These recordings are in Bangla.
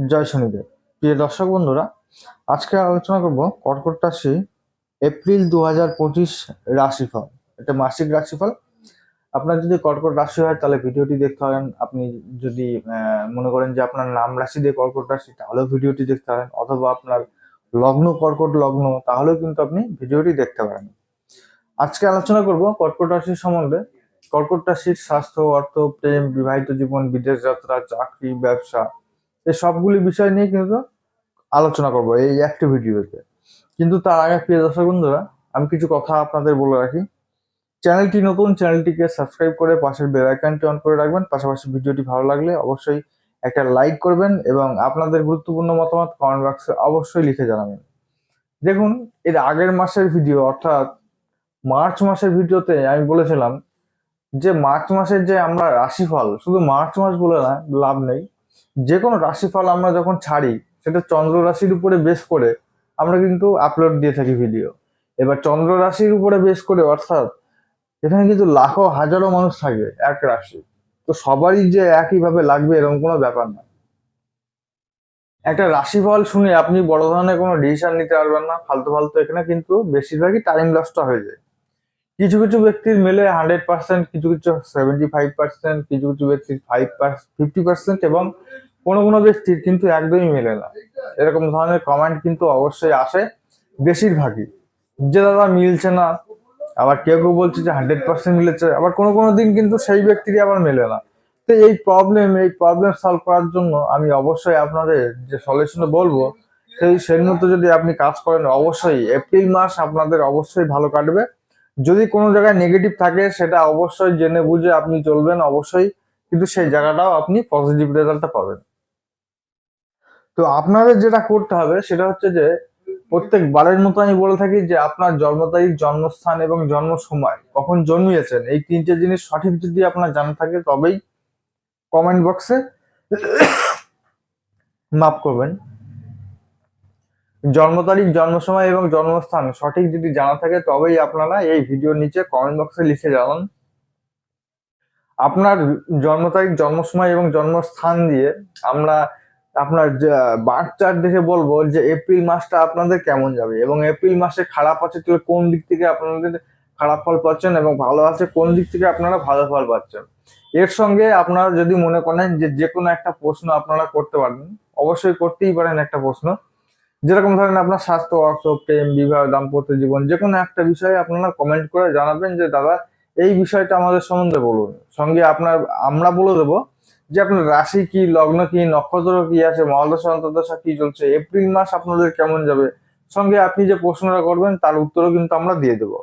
জয় শনিদেব প্রিয় দর্শক বন্ধুরা, আজকে আলোচনা করব কর্কট রাশি এপ্রিল দু হাজার পঁচিশ রাশিফল। এটা মাসিক রাশিফল। আপনার যদি কর্কট রাশি হয়, তাহলে ভিডিওটি দেখতে পারেন। আপনি যদি মনে করেন যে আপনার নাম রাশি দিয়ে কর্কট রাশি, তাহলেও ভিডিওটি দেখতে পারেন। অথবা আপনার লগ্ন, কর্কট লগ্ন, তাহলেও কিন্তু আপনি ভিডিওটি দেখতে পারেন। আজকে আলোচনা করব কর্কট রাশির সম্বন্ধে। কর্কট রাশির স্বাস্থ্য, অর্থ, প্রেম, বিবাহিত জীবন, বিদেশ যাত্রা, চাকরি, ব্যবসা এই সবগুলি বিষয় নিয়ে কিন্তু আলোচনা করব এই একটি ভিডিওতে কিন্তু তার আগে প্রিয় দর্শক বন্ধুরা, আমি কিছু কথা আপনাদের বলে রাখি। চ্যানেলটি নতুন, চ্যানেলটিকে সাবস্ক্রাইব করে পাশের বেল আইকনটি অন করে রাখবেন। পাশাপাশি ভিডিওটি ভালো লাগলে অবশ্যই একটা লাইক করবেন এবং আপনাদের গুরুত্বপূর্ণ মতামত কমেন্ট বক্সে অবশ্যই লিখে জানাবেন। দেখুন, এর আগের মাসের ভিডিও অর্থাৎ মার্চ মাসের ভিডিওতে আমি বলেছিলাম যে, মার্চ মাসের যে আমরা রাশিফল, শুধু মার্চ মাস বলে না, লাভ নেই। যে কোনো রাশিফল আমরা যখন ছাড়ি, সেটা চন্দ্র রাশির উপরে বেস করে আমরা কিন্তু আপলোড দিয়ে থাকি ভিডিও এবার চন্দ্র রাশির উপরে বেস করে অর্থাৎ এখানে কিন্তু লাখো, হাজারো মানুষ থাকে এক রাশি। তো সবারই যে একইভাবে লাগবে এরকম কোনো ব্যাপার না। একটা রাশিফল শুনে আপনি বড় ধরনের কোনো ডিসিশন নিতে পারবেন না, ফালতু ফালতু এখানে কিন্তু বেশিরভাগই টাইম লসটা হয়ে যায়। কিছু কিছু ব্যক্তির মেলে হান্ড্রেড পার্সেন্ট কিছু কিছু সেভেন্টি ফাইভ পার্সেন্ট কিছু কিছু ব্যক্তির ফাইভ ফিফটি পার্সেন্ট এবং কোনো কোনো ব্যক্তির কিন্তু একদমই মেলে না। এরকম ধরনের কমেন্ট কিন্তু অবশ্যই আসে বেশিরভাগই। যে দাদা মিলছে না, আবার কেউ কেউ বলছে যে হান্ড্রেড পার্সেন্ট মিলেছে, আবার কোনো কোনো দিন কিন্তু সেই ব্যক্তিরই আবার মেলে না। তো এই প্রবলেম এই প্রবলেম সলভ করার জন্য আমি অবশ্যই আপনাদের যে সলিউশন বলব, সেই সেই মতো যদি আপনি কাজ করেন, অবশ্যই এপ্রিল মাস আপনাদের অবশ্যই ভালো কাটবে। যদি কোনো জায়গায় নেগেটিভ থাকে, সেটা অবশ্যই জেনে বুঝে আপনি চলবেন, অবশ্যই। কিন্তু সেই জায়গাটাও আপনি পজিটিভ রেজাল্টটা পাবেন। তো আপনাদের যেটা করতে হবে, সেটা হচ্ছে যে প্রত্যেক বারের মতো আমি বলে থাকি যে, আপনার জন্ম তারিখ, জন্মস্থান এবং জন্ম সময় কখন জন্মিয়েছেন, এই তিনটে জিনিস সঠিক যদি আপনার জানা থাকে, তবেই কমেন্ট বক্সে মাপ করবেন। জন্ম তারিখ, জন্ম সময় এবং জন্মস্থান সঠিক যদি জানা থাকে তবেই আপনারা এই ভিডিওর নিচে কমেন্ট বক্সে লিখে জানান। আপনার জন্ম তারিখ, জন্ম সময় এবং জন্মস্থান দিয়ে আমরা আপনার বার্থ চার্ট দেখে বলব যে এপ্রিল মাসটা আপনাদের কেমন যাবে এবং এপ্রিল মাসে খারাপ আছে তাহলে কোন দিক থেকে আপনাদের খারাপ ফল পাচ্ছেন এবং ভালো আছে কোন দিক থেকে আপনারা ভালো ফল পাচ্ছেন? এর সঙ্গে আপনারা যদি মনে করেন যে যে কোনো একটা প্রশ্ন আপনারা করতে পারেন অবশ্যই করতেই পারেন একটা প্রশ্ন। যেরকম ধরেন আপনার স্বাস্থ্য অর্থ প্রেম, বিবাহ, দাম্পত্য জীবন যে কোনো একটা বিষয়ে আপনারা কমেন্ট করে জানাবেন যে, দাদা, এই বিষয়টা আমাদের সম্বন্ধে বলুন। সঙ্গে আপনার, আমরা বলে দেবো যে, আপনার রাশি কি, লগ্ন কি, নক্ষত্র কি আছে মহাদশা অন্তর্দশা কি চলছে, এপ্রিল মাস আপনাদের কেমন যাবে? সঙ্গে আপনি যে প্রশ্নটা করবেন, তার উত্তরও কিন্তু আমরা দিয়ে দেবো।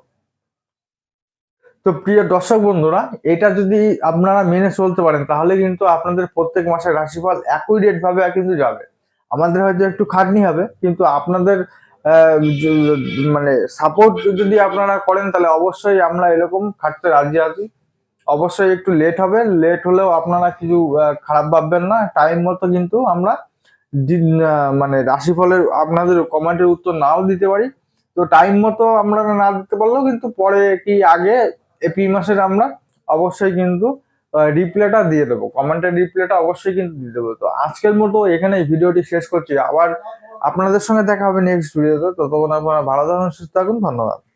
তো প্রিয় দর্শক বন্ধুরা, এটা যদি আপনারা মেনে চলতে পারেন, তাহলে কিন্তু আপনাদের প্রত্যেক মাসের রাশিফল একই ভাবে কিন্তু যাবে। আমাদের হয়তো একটু খাটনি হবে, কিন্তু আপনাদের মানে সাপোর্ট যদি আপনারা করেন, তাহলে অবশ্যই আমরা এরকম খাটতে রাজি আছি। অবশ্যই একটু লেট হবে লেট হলেও আপনারা কিছু খারাপ ভাববেন না। টাইম মতো কিন্তু আমরা মানে রাশিফলের আপনাদের কমেন্টের উত্তর নাও দিতে পারি। তো টাইম মতো আমরা না দিতে পারলেও কিন্তু পরে কি আগে এপ্রিল মাসের আমরা অবশ্যই কিন্তু রিপ্লাইটা দিয়ে দেবো। কমেন্টের রিপ্লেটা অবশ্যই কিন্তু দিয়ে দেবো। তো আজকের মতো এখানে ভিডিওটি শেষ করছি। আবার আপনাদের সঙ্গে দেখা হবে নেক্সট ভিডিওতে ততক্ষণ আপনারা ভালো থাকুন, সুস্থ থাকুন। ধন্যবাদ।